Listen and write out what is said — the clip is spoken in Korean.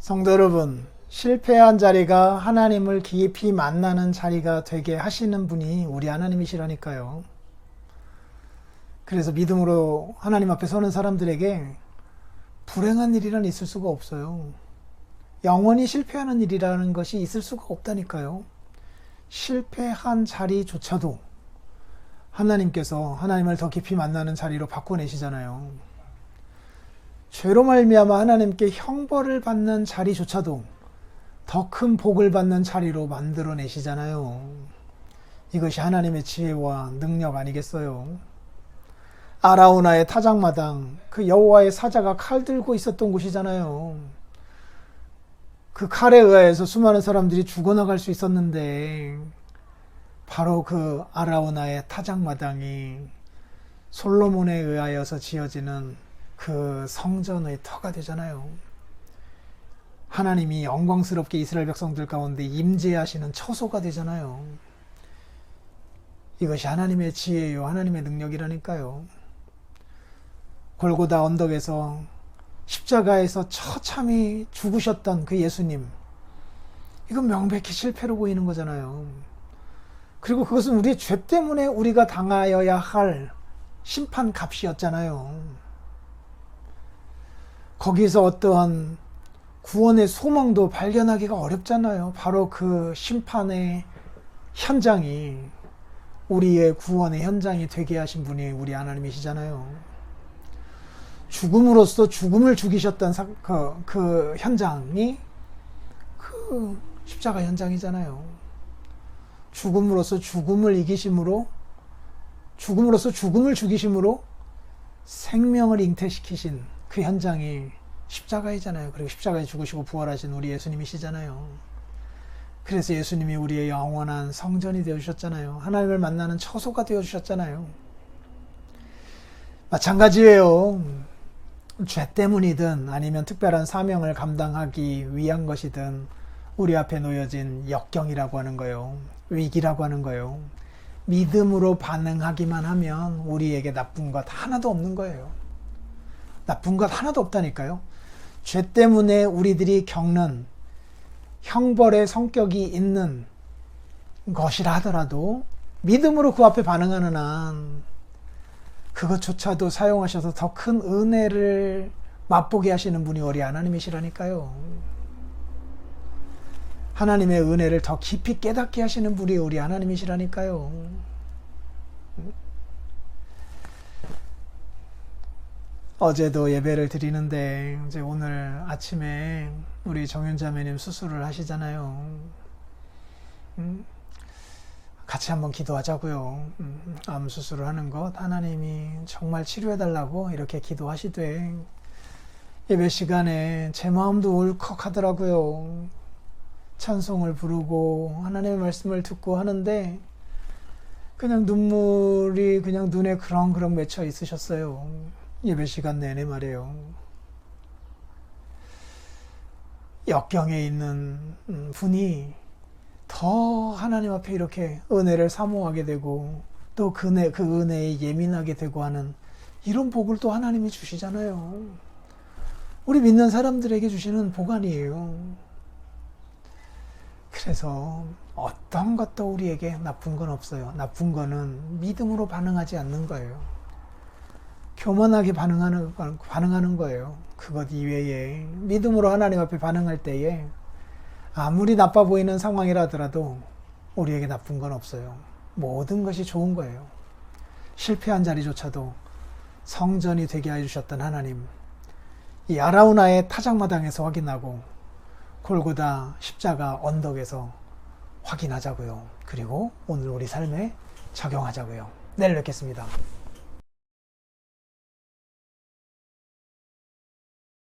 성도 여러분, 실패한 자리가 하나님을 깊이 만나는 자리가 되게 하시는 분이 우리 하나님이시라니까요. 그래서 믿음으로 하나님 앞에 서는 사람들에게 불행한 일이란 있을 수가 없어요. 영원히 실패하는 일이라는 것이 있을 수가 없다니까요. 실패한 자리조차도 하나님께서 하나님을 더 깊이 만나는 자리로 바꿔내시잖아요. 죄로 말미암아 하나님께 형벌을 받는 자리조차도 더 큰 복을 받는 자리로 만들어내시잖아요. 이것이 하나님의 지혜와 능력 아니겠어요? 아라우나의 타작마당, 그 여호와의 사자가 칼 들고 있었던 곳이잖아요. 그 칼에 의해서 수많은 사람들이 죽어나갈 수 있었는데, 바로 그 아라우나의 타작마당이 솔로몬에 의하여서 지어지는 그 성전의 터가 되잖아요. 하나님이 영광스럽게 이스라엘 백성들 가운데 임재하시는 처소가 되잖아요. 이것이 하나님의 지혜요, 하나님의 능력이라니까요. 골고다 언덕에서 십자가에서 처참히 죽으셨던 그 예수님. 이건 명백히 실패로 보이는 거잖아요. 그리고 그것은 우리의 죄 때문에 우리가 당하여야 할 심판 값이었잖아요. 거기서 어떠한 구원의 소망도 발견하기가 어렵잖아요. 바로 그 심판의 현장이 우리의 구원의 현장이 되게 하신 분이 우리 하나님이시잖아요. 죽음으로써 죽음을 죽이셨던 사, 그, 그 현장이 그 십자가 현장이잖아요. 죽음으로써 죽음을 이기심으로 죽음으로써 죽음을 죽이심으로 생명을 잉태시키신 그 현장이 십자가이잖아요. 그리고 십자가에 죽으시고 부활하신 우리 예수님이시잖아요. 그래서 예수님이 우리의 영원한 성전이 되어주셨잖아요. 하나님을 만나는 처소가 되어주셨잖아요. 마찬가지예요. 죄 때문이든 아니면 특별한 사명을 감당하기 위한 것이든 우리 앞에 놓여진 역경이라고 하는 거요. 위기라고 하는 거요. 믿음으로 반응하기만 하면 우리에게 나쁜 것 하나도 없는 거예요. 나쁜 것 하나도 없다니까요. 죄 때문에 우리들이 겪는 형벌의 성격이 있는 것이라 하더라도 믿음으로 그 앞에 반응하는 한 그것조차도 사용하셔서 더 큰 은혜를 맛보게 하시는 분이 우리 하나님이시라니까요. 하나님의 은혜를 더 깊이 깨닫게 하시는 분이 우리 하나님이시라니까요. 어제도 예배를 드리는데 이제 오늘 아침에 우리 정윤자매님 수술을 하시잖아요. 음, 같이 한번 기도하자고요. 음, 암 수술을 하는 것 하나님이 정말 치료해 달라고 이렇게 기도하시되 예배 시간에 제 마음도 울컥하더라고요. 찬송을 부르고 하나님의 말씀을 듣고 하는데 그냥 눈물이 그냥 눈에 그렁그렁 맺혀 있으셨어요. 예배 시간 내내 말이에요. 역경에 있는 분이 더 하나님 앞에 이렇게 은혜를 사모하게 되고 또 그 은혜, 그 은혜에 예민하게 되고 하는 이런 복을 또 하나님이 주시잖아요. 우리 믿는 사람들에게 주시는 복안이에요. 그래서 어떤 것도 우리에게 나쁜 건 없어요. 나쁜 거는 믿음으로 반응하지 않는 거예요. 교만하게 반응하는, 반응하는 거예요. 그것 이외에 믿음으로 하나님 앞에 반응할 때에 아무리 나빠 보이는 상황이라 하더라도 우리에게 나쁜 건 없어요. 모든 것이 좋은 거예요. 실패한 자리조차도 성전이 되게 해주셨던 하나님. 이 아라우나의 타작마당에서 확인하고 골고다 십자가 언덕에서 확인하자고요. 그리고 오늘 우리 삶에 적용하자고요. 내일 뵙겠습니다.